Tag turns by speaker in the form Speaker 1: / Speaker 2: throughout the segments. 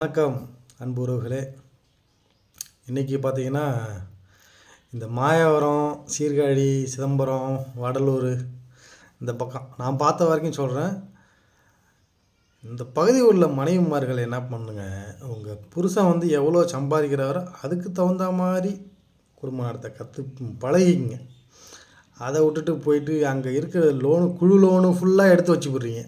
Speaker 1: வணக்கம் அன்புறவுகளே இன்றைக்கி பார்த்தீங்கன்னா இந்த மாயவரம் சீர்காழி சிதம்பரம் வடலூர் இந்த பக்கம். நான் பார்த்த வரைக்கும் சொல்கிறேன் இந்த பகுதி உள்ள மனைவிமார்கள் என்ன பண்ணுங்க உங்கள் புருஷன் வந்து எவ்வளோ சம்பாதிக்கிறாரோ அதுக்கு தகுந்த மாதிரி குடும்ப நடத்த கற்று பழகிங்க அதை விட்டுட்டு போயிட்டு அங்கே இருக்கிற லோனு குழு லோனு ஃபுல்லாக எடுத்து வச்சு போடுறீங்க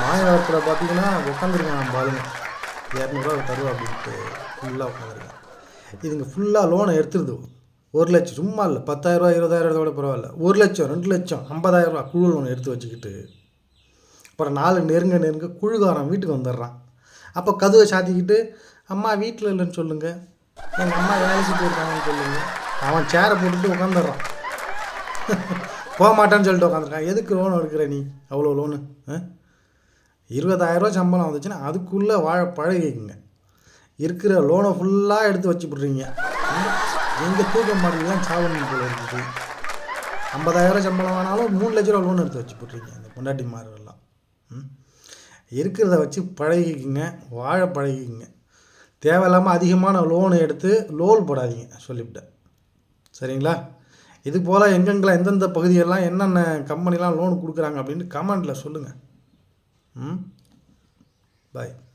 Speaker 1: மாயவரத்தில் பார்த்தீங்கன்னா உட்காந்துருக்கான் நான் பாருங்கள் இரநூறுவா தருவா அப்படின்ட்டு ஃபுல்லாக உட்காந்துருக்கேன். இதுங்க ஃபுல்லாக லோனை எடுத்துருது. ஒரு லட்சம் சும்மா இல்லை. பத்தாயிரரூவா இருபதாயிரம் கூட பரவாயில்ல. ஒரு லட்சம் ரெண்டு லட்சம் ஐம்பதாயிரரூவா குழு லோன் எடுத்து வச்சுக்கிட்டு அப்புறம் நாலு நெருங்க நெருங்க குழுகாரன் வீட்டுக்கு வந்துடுறான். அப்போ கதவை சாத்திக்கிட்டு அம்மா வீட்டில் இல்லைன்னு சொல்லுங்கள் எங்கள் அம்மா வேலைக்கு போயிருக்காங்கன்னு சொல்லுங்கள் அவன் சேரை போட்டுட்டு உட்காந்துடுறான். போக மாட்டேன்னு சொல்லிட்டு உட்காந்துருக்கான். எதுக்கு லோன் எடுக்கிற நீ? அவ்வளோ லோனு ஆ? இருபதாயிரரூவா சம்பளம் வந்துச்சுன்னா அதுக்குள்ளே வாழ பழகிக்குங்க. இருக்கிற லோனை ஃபுல்லாக எடுத்து வச்சு விட்றீங்க எங்கே தூக்க மாட்டீங்கலாம் சாவணும் போல இருக்குது ஐம்பதாயிரம் சம்பளம் வேணாலும் மூணு லட்ச ரூபா லோன் எடுத்து வச்சு போட்டுருங்க அந்த பொண்டாட்டிமாரெல்லாம் ம்? இருக்கிறத வச்சு பழகிக்குங்க. வாழ பழகிக்குங்க. தேவையில்லாமல் அதிகமான லோன் எடுத்து லோன் போடாதீங்க. சொல்லிவிட்டேன். சரிங்களா? இது போல் எங்கெங்கெல்லாம் எந்தெந்த பகுதியெல்லாம் என்னென்ன கம்பெனிலாம் லோன் கொடுக்குறாங்க அப்படின்னு கமெண்டில் சொல்லுங்கள் Hmm? Bye.